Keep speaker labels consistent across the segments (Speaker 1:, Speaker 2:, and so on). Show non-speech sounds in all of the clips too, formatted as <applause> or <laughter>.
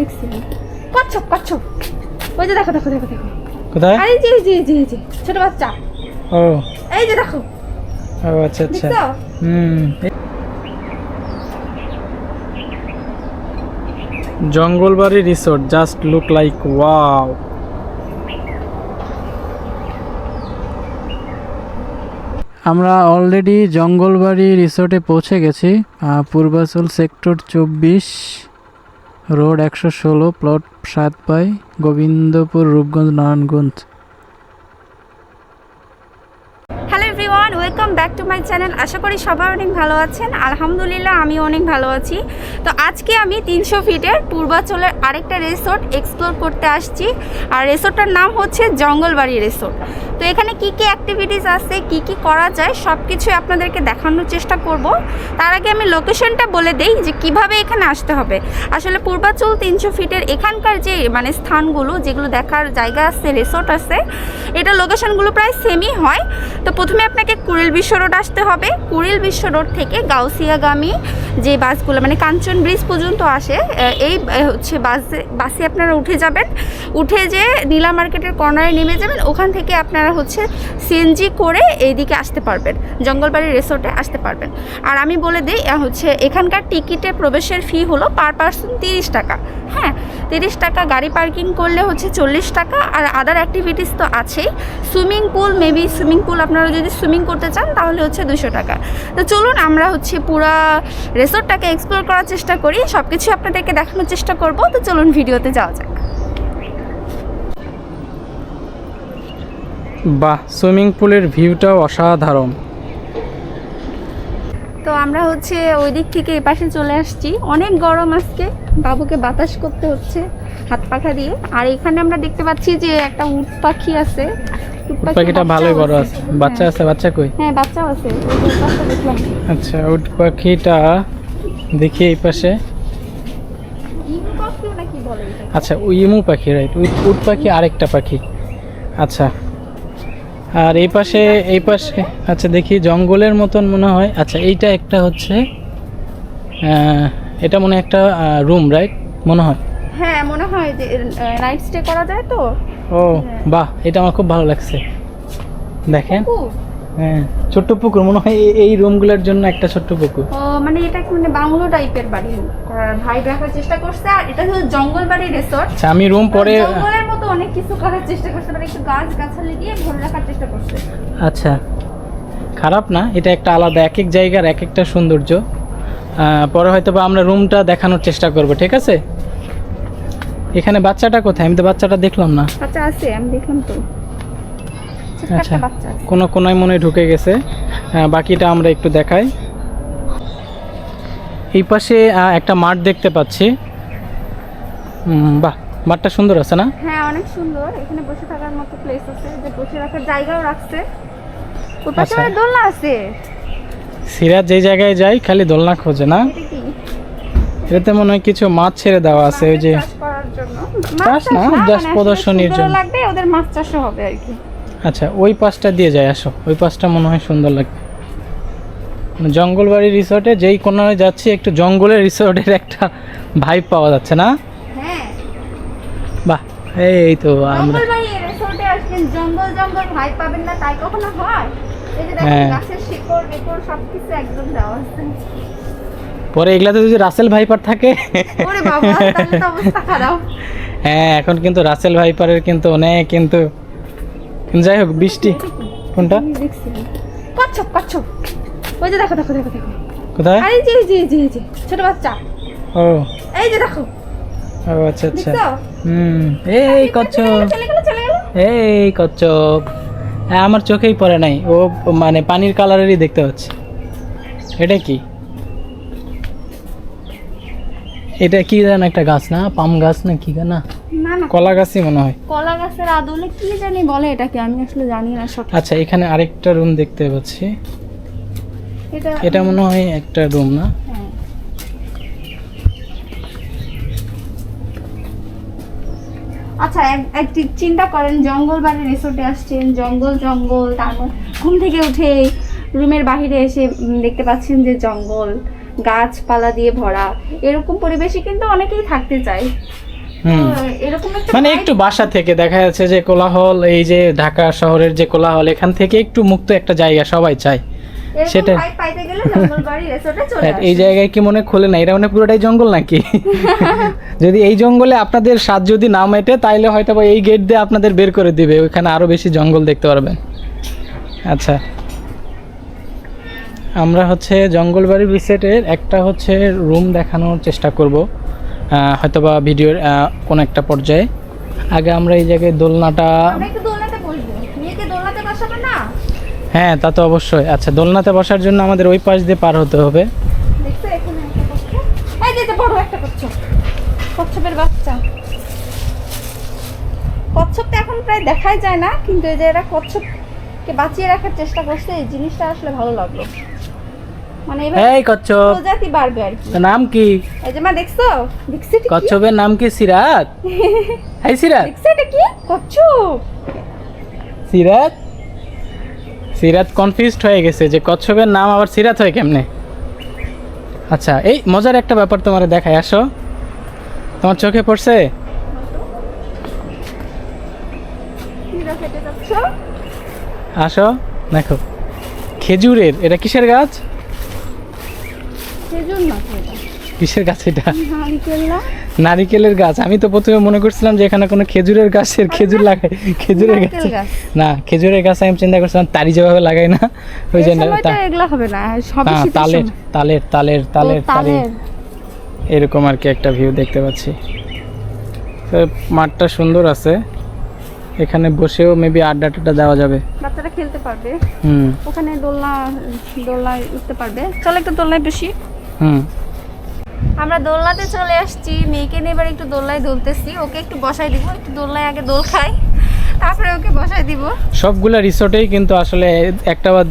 Speaker 1: দেখছি। কচ্ছপ কচ্ছপ ওই যে দেখো দেখো দেখো দেখো।
Speaker 2: কোথায়?
Speaker 1: আরে জি জি জি জি ছোট বাচ্চা।
Speaker 2: ও।
Speaker 1: এই যে দেখো।
Speaker 2: ও আচ্ছা আচ্ছা। হুম। Jangalbari resort just look like wow. আমরা অলরেডি জঙ্গলবাড়ি রিসোর্টে পৌঁছে গেছি পূর্বাচল সেক্টর চব্বিশ। রোড একশো ষোলো প্লট সাত by Gobindapur Rupganj Narayanganj.
Speaker 1: Back to my channel আশা করি সবাই অনেক ভালো আছেন। আলহামদুলিল্লাহ আমি অনেক ভালো আছি। তো আজকে আমি তিনশো ফিটের পূর্বাচলের আরেকটা রিসোর্ট এক্সপ্লোর করতে আসছি। আর রিসোর্টটার নাম হচ্ছে জঙ্গলবাড়ি রিসোর্ট। তো এখানে কি কি অ্যাক্টিভিটিস আছে, কি কি করা যায় সব কিছুই আপনাদেরকে দেখানোর চেষ্টা করব। তার আগে আমি লোকেশনটা বলে দেই যে কীভাবে এখানে আসতে হবে। আসলে পূর্বাচল তিনশো ফিটের এখানকার যে মানে স্থানগুলো, যেগুলো দেখার জায়গা আছে, রিসোর্ট আছে, এটা লোকেশনগুলো প্রায় সেমই হয়। তো প্রথমে আপনাকে কুড়িল বিশ্ব রোড আসতে হবে। কুড়িল বিশ্ব রোড থেকে গাউসিয়াগামী যে বাসগুলো মানে কাঞ্চন ব্রিজ পর্যন্ত আসে এই হচ্ছে বাসে বাসে আপনারা উঠে যাবেন। উঠে যে নীলা মার্কেটের কর্নারে নেমে যাবেন, ওখান থেকে আপনারা হচ্ছে সিএনজি করে এইদিকে আসতে পারবেন, জঙ্গলবাড়ি রিসোর্টে আসতে পারবেন। আর আমি বলে দিই হচ্ছে এখানকার টিকিটে প্রবেশের ফি হলো পার পার্সন তিরিশ টাকা। হ্যাঁ তিরিশ টাকা গাড়ি পার্কিং করলে হচ্ছে চল্লিশ টাকা আর আদার অ্যাক্টিভিটিস তো আছেই। Swimming pool maybe swimming pool আপনারা যদি সুইমিং করতে চান তাহলে হচ্ছে দুশো টাকা। তো চলুন আমরা হচ্ছে পুরা রিসোর্টটাকে এক্সপ্লোর করার চেষ্টা করি সব কিছু আপনাদেরকে দেখানোর চেষ্টা করব। তো চলুন ভিডিওতে যাওয়া যাক।
Speaker 2: বাহ সুইমিং পুলের ভিউটাও অসাধারণ।
Speaker 1: তো আমরা হচ্ছে ওই দিক থেকে এই পাশে চলে আসছি। অনেক গরম আজকে। বাবুকে বাতাস করতে হচ্ছে হাত পাখা দিয়ে। আর এখানে আমরা দেখতে পাচ্ছি যে একটা উট পাখি আছে। উট পাখির
Speaker 2: পাখিটা ভালোই বড় আছে। বাচ্চা। আছে বাচ্চা কই?
Speaker 1: হ্যাঁ আছে। বাচ্চা দেখলাম।
Speaker 2: আচ্ছা উট পাখিটা দেখি এই পাশে। আচ্ছা ইমু পাখি রাইট উট পাখি আরেকটা পাখি। আচ্ছা। আর এই পাশে এই পাশে আচ্ছা দেখি জঙ্গলের মতন মনে হয়। আচ্ছা এইটা একটা হচ্ছে এটা মনে একটা রুম রাইট মনে হয়।
Speaker 1: হ্যাঁ মনে হয় যে নাইট স্টে করা যায় তো?
Speaker 2: ও বাহ এটা আমার খুব ভালো লাগছে। দেখেন। হ্যাঁ ছোট্ট পুকুর মনে হয় এই- রুমগুলোর জন্য একটা ছোট্ট পুকুর।
Speaker 1: ও মানে এটা কি মানে বাংলো টাইপের বাড়ি করার ভাই রাখার চেষ্টা করছে আর এটা হচ্ছে জঙ্গল বাড়ি রিসোর্ট
Speaker 2: আচ্ছা আমি রুম পরে
Speaker 1: জঙ্গলের অনেক কিছু করার চেষ্টা করছে মানে একটু গাছ গাছালি দিয়ে ভরে রাখার চেষ্টা করছে।
Speaker 2: আচ্ছা খারাপ না এটা একটা আলাদা এক এক জায়গার এক একটা সৌন্দর্য পরে হয়তো বা আমরা রুমটা দেখানোর চেষ্টা করব ঠিক আছে? এখানে বাচ্চাটা কোথায়? আমি তো বাচ্চাটা দেখলাম না।
Speaker 1: বাচ্চা আছে আমি দেখলাম তো।
Speaker 2: আচ্ছা কোনো কোনায় মনে ঢুকে গেছে। বাকিটা আমরা একটু দেখাই। এই পাশে একটা মাঠ দেখতে পাচ্ছি। বাহ মাঠটা সুন্দর আছে না?
Speaker 1: হ্যাঁ অনেক সুন্দর। এখানে বসে থাকার মতো প্লেস আছে। যে বসে রাখার জায়গাও রাখছে। ওর পাশে
Speaker 2: আচ্ছা।
Speaker 1: আবার দোলনা আছে।
Speaker 2: সিরাজ যেই জায়গায় যাই খালি দোলনা খোঁজে না? এটাতে মনে হয় কিছু মাছ ছেড়ে দেওয়া আছে ওই যে
Speaker 1: মাছ চাষ
Speaker 2: না,
Speaker 1: মানে
Speaker 2: just
Speaker 1: আসলে
Speaker 2: প্রদর্শনীর জন্য।
Speaker 1: লাগবে ওদের মাছ চাষও হবে আর কি।
Speaker 2: আচ্ছা ওই পাশটা দিয়ে যায় আসো। ওই পাশটা মনে হয় সুন্দর লাগবে। মানে জঙ্গলবাড়ি রিসর্টে যেই কোনায় যাচ্ছি একটু জঙ্গলের রিসোর্টের একটা ভাইব পাওয়া যাচ্ছে না? এই তো আমরা
Speaker 1: জঙ্গল বাড়ি আসবেন জঙ্গল জঙ্গল ভাই পাবেন না তাই কখনো হয়? এই যে দেখেন। গাছের শিকড় বিকড় সবকিছু একদম দেওয়া আছে।
Speaker 2: পরে এগুলাতে যদি রাসেল ভাইপার থাকে
Speaker 1: ওরে বাবা তাহলে তো অবস্থা খারাপ।
Speaker 2: হ্যাঁ এখন কিন্তু রাসেল ভাইপারের কিন্তু অনেক কিন্তু যাই হোক বৃষ্টি। কোনটা?
Speaker 1: কচ্ছপ কচ্ছপ। ওই যে দেখো দেখো দেখো দেখো।
Speaker 2: কোথায়?
Speaker 1: আরে জি জি জি জি ছোট বাচ্চা।
Speaker 2: ও।
Speaker 1: এই যে দেখো।
Speaker 2: ও আচ্ছা আচ্ছা। হুম। এই কচ্ছপ। এই কচ্ছপ। হ্যাঁ আমার চোখেই পড়ে নাই। ও মানে পানির কালারেরই দেখতে পাচ্ছি। এটা কি? এটা কি জান একটা গাছ না? পাম গাছ না কি না? কলা গাছই মনে হয়।
Speaker 1: কলা গাছের আদলে কি জানি বলে এটাকে আমি আসলে জানি না সঠিক।
Speaker 2: আচ্ছা এখানে আরেকটা রুম দেখতে পাচ্ছি।
Speaker 1: এটা
Speaker 2: এটা মনে হয় একটা রুম না?
Speaker 1: আচ্ছা এক- একটি চিন্তা করেন জঙ্গল বাড়ি রিসোর্টে আসছেন জঙ্গল জঙ্গল তারপর ঘুম থেকে উঠে রুমের বাইরে এসে দেখতে পাচ্ছেন যে জঙ্গল গাছপালা দিয়ে ভরা। এরকম পরিবেশে কিন্তু অনেকেই থাকতে চায়। এরকম
Speaker 2: মানে একটু বাসা থেকে দেখা যাচ্ছে যে কোলাহল এই যে ঢাকা শহরের যে কোলাহল এখান থেকে একটু মুক্ত একটা জায়গা সবাই চায়। সেটা- হ্যাঁ, এই জায়গায় কি মনে খোলে না? এটা মানে পুরোটাই জঙ্গল নাকি? <laughs> যদি এই জঙ্গলে আপনাদের স্বাদ যদি না মেটে তাইলে হয়তো বা এই গেট দিয়ে আপনাদের বের করে দিবে। ওইখানে আরও বেশি জঙ্গল দেখতে পারবেন। আচ্ছা। আমরা হচ্ছে জঙ্গলবাড়ি রিসেটের একটা হচ্ছে রুম দেখানোর চেষ্টা করব। হয়তো বা ভিডিওর কোনো একটা পর্যায়ে। আগে আমরা এই জায়গায় দোলনাটা হ্যাঁ তা তো অবশ্যই। আচ্ছা দোলনাতে বসার জন্য আমাদের ওই পাশ দিয়ে পার হতে হবে।
Speaker 1: কচ্ছপ। কচ্ছপের বাচ্চা। তো এখন প্রায় দেখাই যায় না কিন্তু এই যে এরা কচ্ছপকে বাঁচিয়ে রাখার চেষ্টা করছে এই জিনিসটা আসলে ভালো লাগল। মানে
Speaker 2: এই কচ্ছপ।
Speaker 1: প্রজাতি বাড়বে আর কি।
Speaker 2: নাম কি?
Speaker 1: এই যে মা দেখছ? কি?
Speaker 2: কচ্ছপের নাম কি সিরাত? <laughs> এই সিরাত।
Speaker 1: এটা কি? কচ্ছপ।
Speaker 2: সিরাত? সিরাত কনফিউজড হয়ে গেছে যে কচ্ছপের নাম আবার সিরাত হয় কেমনে? আচ্ছা এই মজার একটা ব্যাপার তোমার দেখায় আসো। তোমার চোখে পড়ছে? আসো দেখো। খেজুরের এটা কিসের গাছ। কিসের গাছ এটা? নারিকেলের গাছ। আমি তো প্রথমে মনে করছিলাম যে এখানে কোনো খেজুরের গাছের খেজুর লাগাই খেজুরের গাছ। না খেজুরের গাছ আমি চিন্তা করছিলাম তারি যেভাবে লাগাই না। ওই জন্য
Speaker 1: হবে না
Speaker 2: হ্যাঁ তালের তালের তালের তালের তালের। এরকম আর কি একটা ভিউ দেখতে পাচ্ছি। মাঠটা সুন্দর আছে। এখানে বসেও মেবি আড্ডা টাড্ডা দেওয়া যাবে।
Speaker 1: বাচ্চারা খেলতে পারবে।
Speaker 2: হুম।
Speaker 1: ওখানে দোলনা দোলনায় উঠতে পারবে। চলো একটু দোলনায় বেশি
Speaker 2: হুম।
Speaker 1: আমরা দোলনাতে চলে আসছি মেয়েকে নিয়ে এবার একটু দোলনায় দোলতেছি ওকে একটু বসাই দিব একটু দোলনায় আগে দোল খাই তারপরে ওকে বসাই দিব।
Speaker 2: সবগুলা রিসোর্টেই কিন্তু আসলে একটা বা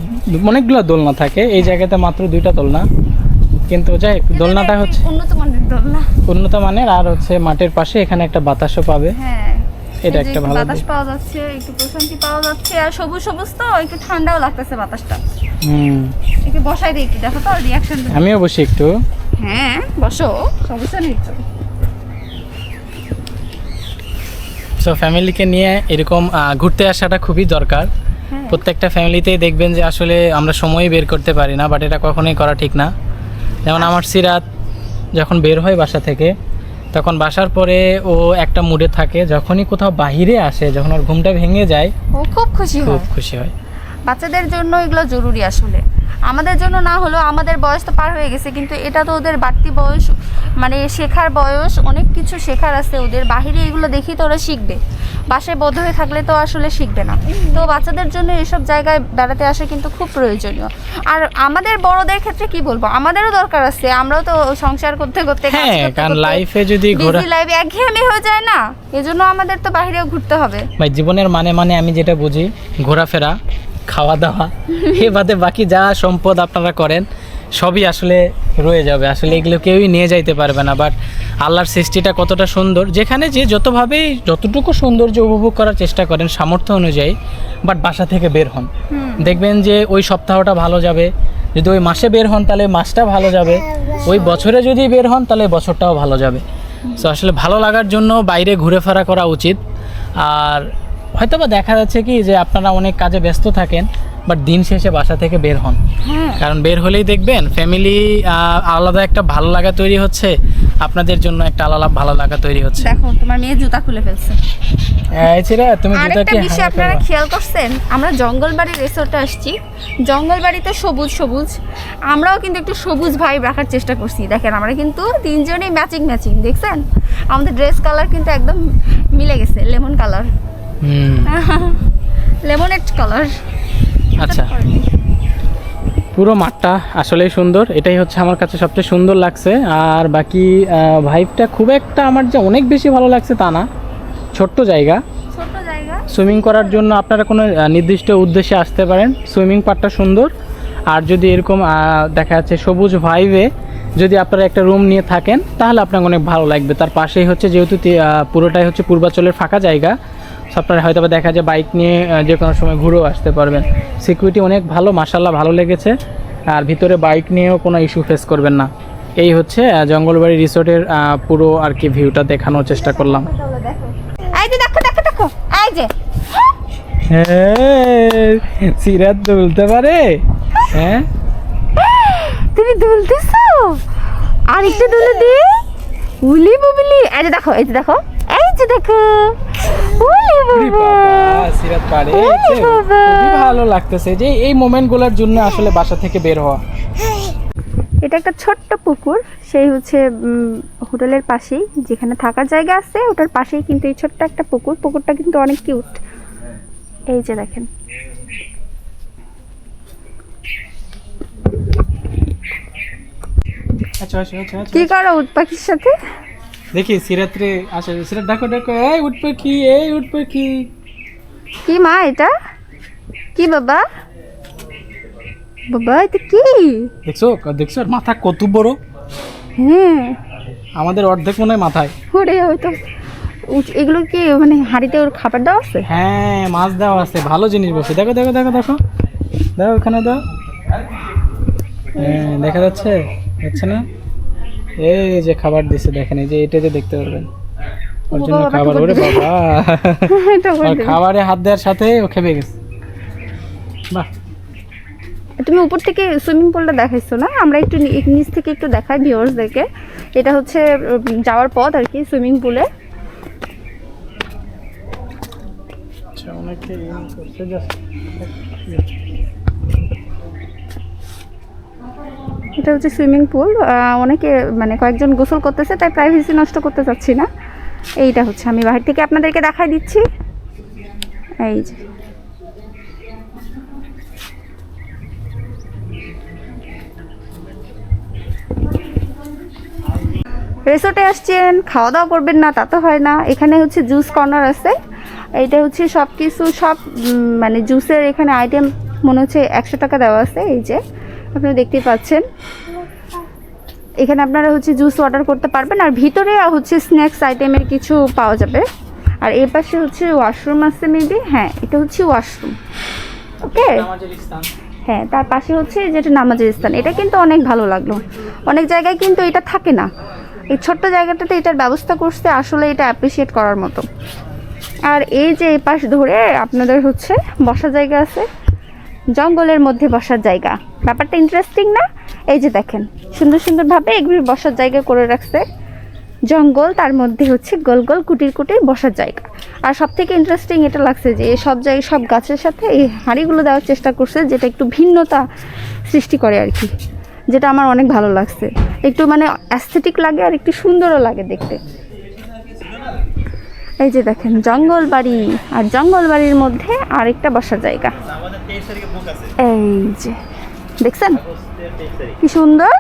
Speaker 2: অনেকগুলো দোলনা থাকে এই জায়গাতে মাত্র দুইটা দোলনা। কিন্তু যাই হোক, দোলনাটা হচ্ছে
Speaker 1: উন্নত মানের দোলনা।
Speaker 2: উন্নত মানের আর হচ্ছে মাঠের পাশে এখানে একটা বাতাসও পাবে।
Speaker 1: হ্যাঁ।
Speaker 2: এটা একটা ভালো
Speaker 1: বাতাস পাওয়া যাচ্ছে একটু প্রশান্তি পাওয়া যাচ্ছে আর সবুজ সবুজ তো একটু ঠান্ডাও লাগতেছে বাতাসটা।
Speaker 2: হুম।
Speaker 1: একটু বসাই দিই একটু দেখো তো রিয়াকশন
Speaker 2: আমিও বসি একটু।
Speaker 1: হ্যাঁ বসো সমস্যা নেই তো।
Speaker 2: সো ফ্যামিলিকে নিয়ে এরকম ঘুরতে আসাটা খুবই দরকার।
Speaker 1: হ্যাঁ।
Speaker 2: প্রত্যেকটা ফ্যামিলিতেই দেখবেন যে আসলে আমরা সময় বের করতে পারি না বাট এটা কখনোই করা ঠিক না। যেমন আমার সিরাত যখন বের হয় বাসা থেকে তখন বাসার পরে ও একটা মুডে থাকে যখনই কোথাও বাহিরে আসে যখন ওর ঘুমটা ভেঙে যায়
Speaker 1: ও খুব খুশি
Speaker 2: খুব খুশি হয়।
Speaker 1: বাচ্চাদের জন্য এগুলো জরুরি আসলে। আমাদের জন্য না হলেও আমাদের বয়স তো পার হয়ে গেছে কিন্তু এটা তো ওদের বাড়তি বয়স মানে শেখার বয়স অনেক কিছু শেখার আছে ওদের। বাহিরে এগুলো দেখি তো ওরা শিখবে। বাসায় বদ্ধ হয়ে থাকলে তো আসলে শিখবে না। তো বাচ্চাদের জন্য এসব জায়গায় বেড়াতে আসা কিন্তু খুব প্রয়োজনীয়। আর আমাদের বড়দের ক্ষেত্রে কি বলব? আমাদেরও দরকার আছে। আমরাও তো সংসার করতে করতে
Speaker 2: হ্যাঁ কারণ লাইফে যদি ঘোরা
Speaker 1: লাইফে একঘেয়েমি হয়ে যায় না? এজন্য আমাদের তো বাইরেও ঘুরতে হবে।
Speaker 2: ভাই জীবনের মানে মানে আমি যেটা বুঝি ঘোরাফেরা খাওয়া দাওয়া এ বাদে বাকি যা সম্পদ আপনারা করেন সবই আসলে রয়ে যাবে। আসলে এগুলো কেউই নিয়ে যাইতে পারবে না বাট আল্লাহর সৃষ্টিটা কতটা সুন্দর। যেখানে যে যতভাবেই যতটুকু সৌন্দর্য উপভোগ করার চেষ্টা করেন সামর্থ্য অনুযায়ী বাট বাসা থেকে বের হন। দেখবেন যে ওই সপ্তাহটা ভালো যাবে। যদি ওই মাসে বের হন তাহলে মাসটা ভালো যাবে। ওই বছরে যদি বের হন তাহলে বছরটাও ভালো যাবে। তো আসলে ভালো লাগার জন্য বাইরে ঘুরে ফেরা করা উচিত। আর হয়তো বা দেখা যাচ্ছে কি যে আপনারা অনেক কাজে ব্যস্ত থাকেন বাট দিন শেষে বাসা থেকে বের হন।
Speaker 1: হ্যাঁ।
Speaker 2: কারণ বের হলেই দেখবেন ফ্যামিলি আলাদা একটা ভালো লাগা তৈরি হচ্ছে আপনাদের জন্য একটা আলাদা ভালো লাগা তৈরি হচ্ছে।
Speaker 1: দেখো তোমার মেয়ে জুতা খুলে ফেলছে।
Speaker 2: এই ছিরা, তুমি জুতা কি
Speaker 1: বিষয় আপনারা খেয়াল করছেন আমরা জঙ্গলবাড়ি রিসোর্টে আসছি জঙ্গলবাড়িতে সবুজ সবুজ আমরাও কিন্তু একটু সবুজ ভাইব রাখার চেষ্টা করছি। দেখেন আমরা কিন্তু তিনজনেই ম্যাচিং ম্যাচিং দেখছেন? আমাদের ড্রেস কালার কিন্তু একদম মিলে গেছে লেমন কালার লেমনেড কালার <laughs>
Speaker 2: আচ্ছা। পুরো মাঠটা আসলেই সুন্দর এটাই হচ্ছে আমার কাছে সবচেয়ে সুন্দর লাগছে। আর বাকি ভাইবটা খুব একটা আমার যে অনেক বেশি ভালো লাগছে তা না ছোট্ট জায়গা। সুইমিং করার জন্য আপনারা কোনো নির্দিষ্ট উদ্দেশ্যে আসতে পারেন। সুইমিং পার্টটা সুন্দর। আর যদি এরকম দেখা যাচ্ছে সবুজ ভাইবে যদি আপনারা একটা রুম নিয়ে থাকেন তাহলে আপনার অনেক ভালো লাগবে। তার পাশেই হচ্ছে যেহেতু পুরোটাই হচ্ছে পূর্বাচলের ফাঁকা জায়গা আপনারা হয়তো দেখা যায় বাইক নিয়ে যে কোনো সময় ঘুরেও আসতে পারবেন। সিকিউরিটি অনেক ভালো মাসাল্লাহ ভালো লেগেছে। আর ভিতরে বাইক নিয়েও কোনো ইস্যু ফেস করবেন না। এই হচ্ছে জঙ্গলবাড়ি রিসোর্টের পুরো আর কি ভিউটা দেখানোর চেষ্টা করলাম।
Speaker 1: দেখো দেখো দেখো এই যে।
Speaker 2: সিরাত তুলতে পারে? হ্যাঁ?
Speaker 1: তুমি দুলতেছো? আর একটু দুলে দি। উলি বুবলি এই যে দেখো এই যে দেখো এই যে দেখো।
Speaker 2: খুবই ভালো লাগতেছে যে এই মোমেন্টগুলোর জন্য আসলে বাসা থেকে বের হওয়া।
Speaker 1: এটা একটা ছোট্ট পুকুর সেই হচ্ছে হোটেলের পাশেই। যেখানে থাকার জায়গা আছে ওটার পাশেই কিন্তু এই ছোট্ট একটা পুকুর। পুকুরটা কিন্তু অনেক কিউট। এই যে দেখেন।
Speaker 2: আচ্ছা আচ্ছা আচ্ছা।
Speaker 1: কি করো উট পাখির সাথে?
Speaker 2: দেখি সিরাত্রে আসে। সিরাত ডাকো ডাকো। এই উঠ পাখি এই উঠ পাখি
Speaker 1: কি মা এটা? কি বাবা? বাবা এটা কি?
Speaker 2: দেখছ? দেখছ? মাথা কত বড়?
Speaker 1: হুম।
Speaker 2: আমাদের অর্ধেক মনে হয় মাথায়।
Speaker 1: ওরে হয়তো এগুলো কি মানে হাঁড়িতে ওর খাবার দেওয়া আছে?
Speaker 2: হ্যাঁ মাছ দেওয়া আছে। ভালো জিনিস বসে দেখো দেখো দেখো দেখো। দেখো ওখানে দাও। হ্যাঁ দেখা যাচ্ছে? যাচ্ছে না? এই যে খাবার দিছে দেখেন এই যে এটা যে দেখতে পারবেন। ওর জন্য খাবার। ওরে বাবা! <laughs> আর খাবারে হাত দেওয়ার সাথে ও খেপে গেছে। বাহ!
Speaker 1: তুমি উপর থেকে সুইমিং পুলটা দেখাইছো না? আমরা একটু নিচ থেকে একটু দেখাই ভিউয়ার্সদেরকে। এটা হচ্ছে যাওয়ার পথ আর কি সুইমিং পুলে।
Speaker 2: আচ্ছা অনেকে
Speaker 1: এটা হচ্ছে সুইমিং পুল। অনেকে মানে কয়েকজন গোসল করতেছে, তাই প্রাইভেসি নষ্ট করতে চাচ্ছি না। এইটা হচ্ছে, আমি বাহির থেকে আপনাদেরকে দেখাই দিচ্ছি। এই যে। রিসোর্টে আসছেন খাওয়া দাওয়া করবেন না, তা তো হয় না। এখানে হচ্ছে জুস কর্নার আছে। এইটা হচ্ছে সব কিছু সব মানে জুসের এখানে আইটেম মনে হচ্ছে একশো টাকা দেওয়া আছে, এই যে। আপনারা দেখতেই পাচ্ছেন। এখানে আপনারা হচ্ছে জুস অর্ডার করতে পারবেন আর ভিতরে হচ্ছে স্ন্যাক্স আইটেমের কিছু পাওয়া যাবে। আর এই পাশে হচ্ছে ওয়াশরুম আছে মেবি হ্যাঁ এটা হচ্ছে ওয়াশরুম ওকে হ্যাঁ তার পাশে হচ্ছে যেটা নামাজের স্থান। এটা কিন্তু অনেক ভালো লাগল। অনেক জায়গায় কিন্তু এটা থাকে না। এই ছোট্ট জায়গাটাতে এটার ব্যবস্থা করতে আসলে এটা অ্যাপ্রিসিয়েট করার মতো। আর এই যে এই পাশ ধরে আপনাদের হচ্ছে বসার জায়গা আছে। জঙ্গলের মধ্যে বসার জায়গা। ব্যাপারটা ইন্টারেস্টিং না? এই যে দেখেন, সুন্দর সুন্দরভাবে এগুলি বসার জায়গা করে রাখছে। জঙ্গল, তার মধ্যে হচ্ছে গোল গোল কুটির কুটির বসার জায়গা। আর সব থেকে ইন্টারেস্টিং এটা লাগছে যে, সব জায়গায় সব গাছের সাথে এই হাঁড়িগুলো দেওয়ার চেষ্টা করছে, যেটা একটু ভিন্নতা সৃষ্টি করে আর কি। যেটা আমার অনেক ভালো লাগছে। একটু মানে অ্যাস্থেটিক লাগে আর একটু সুন্দরও লাগে দেখতে। এই যে দেখেন, জঙ্গল বাড়ি। আর জঙ্গল বাড়ির মধ্যে আরেকটা বসার জায়গা। এই যে, দেখছেন? কি সুন্দর?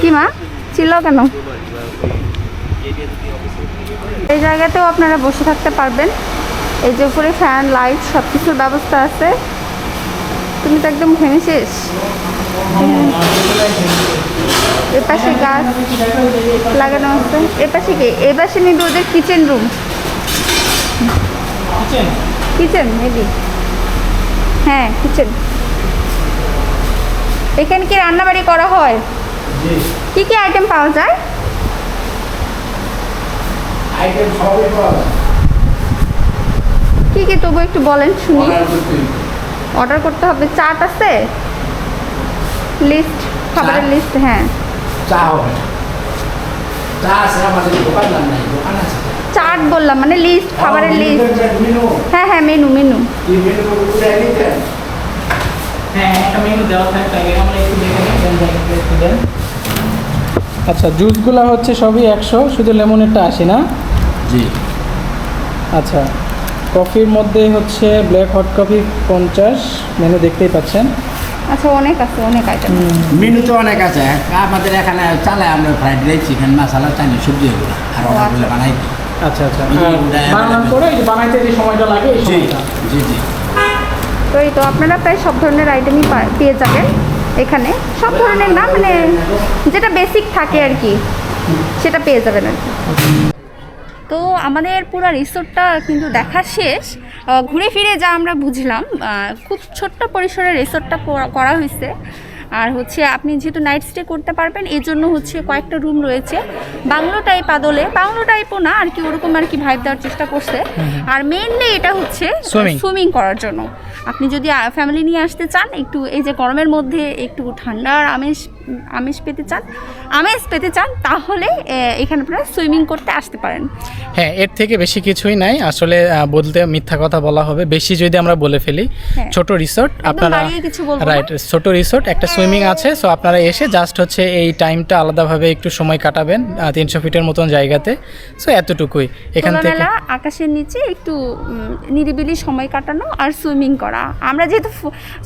Speaker 1: কি মা ছিল কেন? এই জায়গাতেও আপনারা বসে থাকতে পারবেন। এই যে উপরে ফ্যান, লাইট সব কিছুর ব্যবস্থা আছে। তুমি তো একদম ঘেমে শেষ এর পাশে গাছ লাগানো আছে। এর পাশে কি? এর পাশে মেবি ওদের কিচেন রুম
Speaker 2: কিচেন
Speaker 1: মেবি হ্যাঁ কিচেন এখানে কি রান্নাবাড়ি করা হয়? কি কি আইটেম পাওয়া যায়। কি কি? তবু একটু বলেন শুনি।
Speaker 3: অর্ডার
Speaker 1: করতে হবে। চাট আছে? লিস্ট খাবারের লিস্ট হ্যাঁ।
Speaker 3: চা হবে চা আছে আমাদের দোকান নাই দোকান আছে।
Speaker 1: চাট বললাম মানে লিস্ট খাবারের লিস্ট হ্যাঁ হ্যাঁ মেনু মেনু
Speaker 3: মেনু
Speaker 2: হ্যাঁ মেনু দেওয়া থাকতে আগে। আমরা একটু দেখে নিই দেন দেন, দেন আচ্ছা জুসগুলো হচ্ছে সবই একশো শুধু লেমনেরটা আসে না?
Speaker 3: জি।
Speaker 2: আচ্ছা। কফির মধ্যে হচ্ছে ব্ল্যাক হট কফি পঞ্চাশ মেনু দেখতেই পাচ্ছেন।
Speaker 1: আচ্ছা অনেক আছে অনেক আইটেম
Speaker 3: মেনু তো অনেক আছে আমাদের এখানে চালায় আমরা ফ্রাইড রাইস চিকেন মশলা চাইনি সবজি এগুলো আর
Speaker 1: ও, আচ্ছা।
Speaker 3: বানাই।
Speaker 2: আচ্ছা আচ্ছা। বানানোর পরে এই যে বানাইতে যে সময়টা লাগে
Speaker 3: জি জি জি।
Speaker 1: তো এই তো আপনারা প্রায় সব ধরনের আইটেমই পেয়ে যাবেন এখানে। সব ধরনের না মানে যেটা বেসিক থাকে আর কি সেটা পেয়ে যাবেন আর কি। তো আমাদের পুরো রিসোর্টটা কিন্তু দেখা শেষ। ঘুরে ফিরে যা আমরা বুঝলাম খুব ছোট্ট পরিসরে রিসোর্টটা করা- হয়েছে। আর হচ্ছে আপনি যেহেতু নাইট স্টে করতে পারবেন এই জন্য হচ্ছে কয়েকটা রুম রয়েছে বাংলো টাইপ আদলে বাংলো টাইপও না আর কি ওরকম আর কি ভাইব দেওয়ার চেষ্টা করছে আর মেইনলি এটা হচ্ছে. সুইমিং করার জন্য আপনি যদি ফ্যামিলি নিয়ে আসতে চান একটু এই যে গরমের মধ্যে একটু ঠান্ডার আমেজ আমেজ পেতে চান আমেজ পেতে চান তাহলে এখানে আপনারা সুইমিং করতে আসতে পারেন
Speaker 2: হ্যাঁ এর থেকে বেশি কিছুই নাই আসলে বলতে মিথ্যা কথা বলা হবে বেশি যদি আমরা বলে ফেলি
Speaker 1: হ্যাঁ।
Speaker 2: ছোট রিসোর্ট আপনারা। রাইট ছোট রিসোর্ট একটা সুইমিং আছে সো আপনারা এসে জাস্ট হচ্ছে এই টাইমটা আলাদাভাবে একটু সময় কাটাবেন তিনশো ফিটের মতন জায়গাতে। সো এতটুকুই এখান থেকে।
Speaker 1: আকাশের নিচে একটু নিরিবিলি সময় কাটানো আর সুইমিং করা। আমরা যেহেতু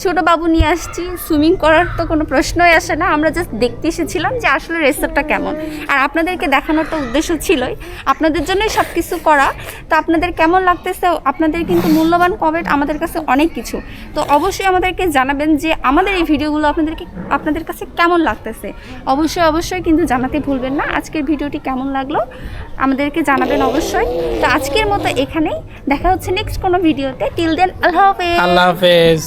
Speaker 1: ছোট বাবু নিয়ে আসছি, সুইমিং করার তো কোনো প্রশ্নই আসে না। আমরা জাস্ট দেখতে এসেছিলাম যে আসলে রেসর্টটা কেমন। আর আপনাদেরকে দেখানোর তো উদ্দেশ্য ছিলই। আপনাদের জন্যই সব কিছু করা। তো আপনাদের কেমন লাগতেছে? আপনাদের কিন্তু মূল্যবান কমেন্ট আমাদের কাছে অনেক কিছু। তো অবশ্যই আমাদেরকে জানাবেন যে আমাদের এই ভিডিওগুলো আপনাদেরকে আপনাদের কাছে কেমন লাগতেছে? অবশ্যই অবশ্যই কিন্তু জানাতে ভুলবেন না। আজকের ভিডিওটি কেমন লাগল আমাদেরকে জানাবেন অবশ্যই। তো আজকের মতো এখানেই। দেখা হচ্ছে নেক্সট কোনো ভিডিওতে। টিল দেন আল্লাহ হাফেজ।
Speaker 2: আল্লাহ হাফেজ।